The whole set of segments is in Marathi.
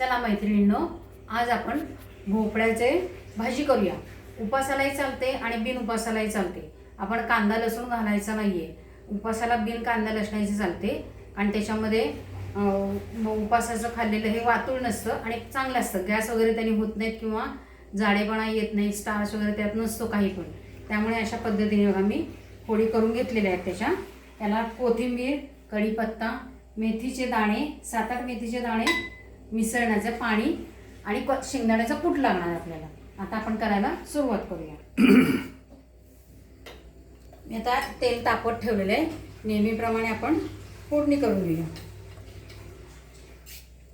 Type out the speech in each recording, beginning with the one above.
चला मैत्रिणींनो आज आपण भोपळ्याचे भाजी करूया. उपासालाही चालते आणि बिन उपासालाही चालते. आपण कांदा लसूण घालायचा नाही आहे उपासाला बिन कांदा लसणाची चालते. आणि त्याच्यामध्ये उपासाचं खाल्लेलं हे वातुळ नसतं आणि चांगलं असतं. गॅस वगैरे त्यांनी होत नाहीत किंवा जाडेपणा येत नाही स्टार्च वगैरे त्यात नसतो काही पण. त्यामुळे अशा पद्धतीने आम्ही पोळी करून घेतलेल्या आहेत त्याच्या. त्याला कोथिंबीर कढीपत्ता मेथीचे दाणे सात आठ मेथीचे दाणे मिसळण्याचं पाणी आणि शेंगदाण्याचा शेंगदाण्याचं कूट लागणार आपल्याला. आता आपण करायला सुरुवात करूया. मी आता तेल तापत ठेवलेलं आहे. नेहमीप्रमाणे आपण फोडणी करून घेऊया.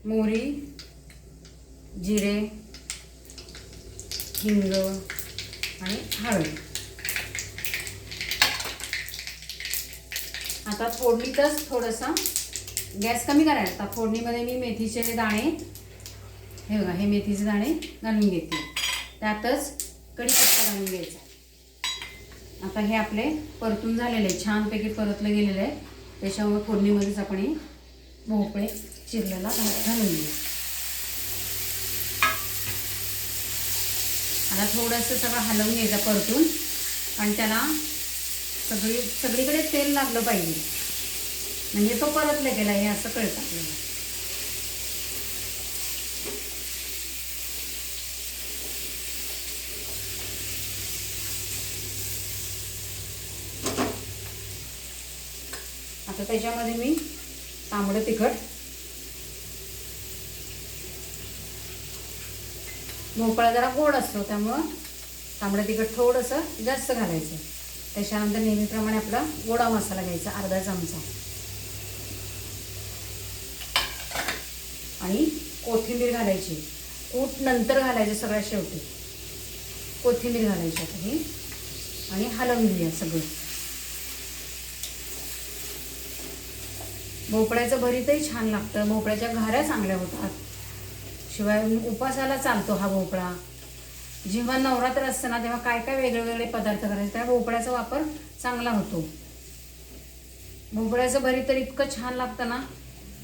मोहरी जिरे हिंग आणि हळद. आता फोडणीतच थोडंसं गॅस कमी करायला. आता फोडणीमध्ये मी मेथीचे दाणे हे बघा हे मेथीचे दाणे घालून घेते. त्यातच कढीपत्ता घालून घ्यायचा. आता हे आपले परतून झालेले आहे छानपैकी परतलं गेलेलं आहे. त्याच्यामुळे फोडणीमध्येच आपण हे भोपळे चिरलेला घालून घेऊ. आता थोडंसं सगळं हलवून घ्यायचं परतून. आणि त्याला सगळी सगळीकडे तेल लागलं पाहिजे. म्हणजे तो परतला गेला हे असं कळतं. आपल्याला आता त्याच्यामध्ये मी तांबडं तिखट भोपळा जरा गोड असतो त्यामुळं तांबडं तिखट थोडंसं जास्त घालायचं. त्याच्यानंतर नेहमीप्रमाणे आपला गोडा मसाला घ्यायचा अर्धा चमचा. आणि कोथिंबीर घालायची. कूट नंतर घालायचं सगळ्या शेवटी. कोथिंबीर घालायची आता ही. आणि हलवून घेऊया सगळं. भोपळ्याचं भरीतही छान लागतं. भोपळ्याच्या घाऱ्या चांगल्या होतात. शिवाय उपासाला चालतो हा भोपळा. जेव्हा नवरात्र असतं ना तेव्हा काय काय वेगळे वेगळे पदार्थ करायचे त्या भोपळ्याचा वापर चांगला होतो. भोपळ्याचं भरीत तर इतकं छान लागतं ना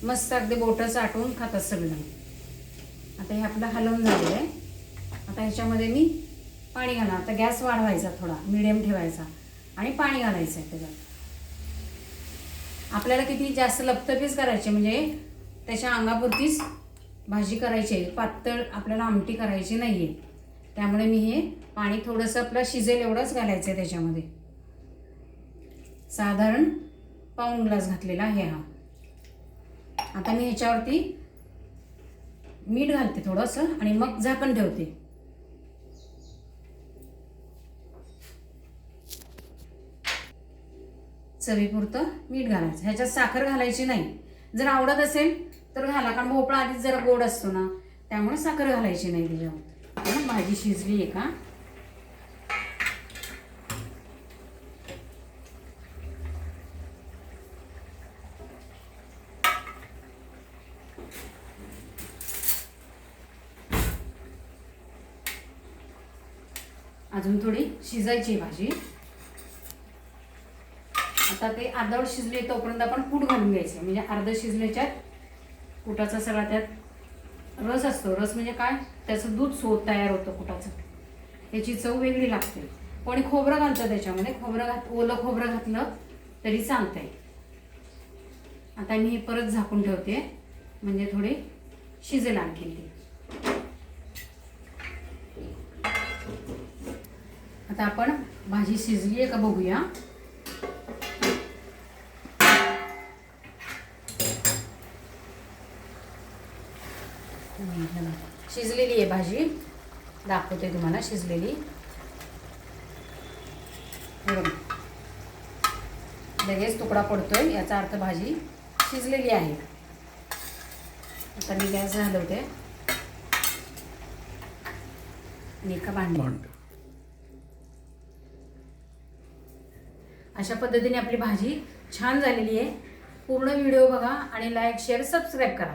मस्त अगदी बोटं चाटून खातात सगळं. आता हे आपलं हलवून झालेलं आहे. आता ह्याच्यामध्ये मी पाणी घालणार. आता गॅस वाढवायचा थोडा मिडियम ठेवायचा आणि पाणी घालायचं आहे त्याच्यात. आपल्याला किती जास्त लपतपीच करायचे म्हणजे त्याच्या अंगापुरतीच भाजी करायची आहे. पातळ आपल्याला आमटी करायची नाही आहे त्यामुळे मी हे पाणी थोडंसं आपलं शिजेल एवढंच घालायचं आहे त्याच्यामध्ये. साधारण पाऊण ग्लास घातलेला आहे हा. आता मी ह्याच्यावरती मीठ घालते थोडंसं आणि मग झाकण ठेवते. चवीपुरतं मीठ घालायचं. ह्याच्यात साखर घालायची नाही. जर आवडत असेल तर घाला कारण भोपळा आधीच जरा गोड असतो ना त्यामुळे साखर घालायची नाही त्याच्यावर. भाजी शिजली आहे का अजून थोडी शिजायची भाजी. आता ते अर्धावर शिजले तोपर्यंत आपण कूट घालून घ्यायचं. म्हणजे अर्धं शिजल्याच्यात कुटाचा सगळा त्यात रस असतो. रस म्हणजे काय? त्याचं दूध सोत तयार होतं कुटाचं. त्याची चव वेगळी लागते. कोणी खोबरं घालतं त्याच्यामध्ये खोबरं घात ओलं खोबरं घातलं तरी चालतंय. आता मी हे परत झाकून ठेवते. म्हणजे थोडे शिजेल आणखी ती. आता आपण भाजी शिजली आहे का बघूया. शिजलेली आहे भाजी. दाखवते तुम्हाला शिजलेली. लगेच तुकडा पडतोय याचा अर्थ भाजी शिजलेली आहे. आता मी गॅस घालवते आणि एका भांडी. अशा पद्धतीने आपली भाजी छान झालेली आहे. पूर्ण व्हिडिओ बघा आणि लाईक शेअर सबस्क्राईब करा.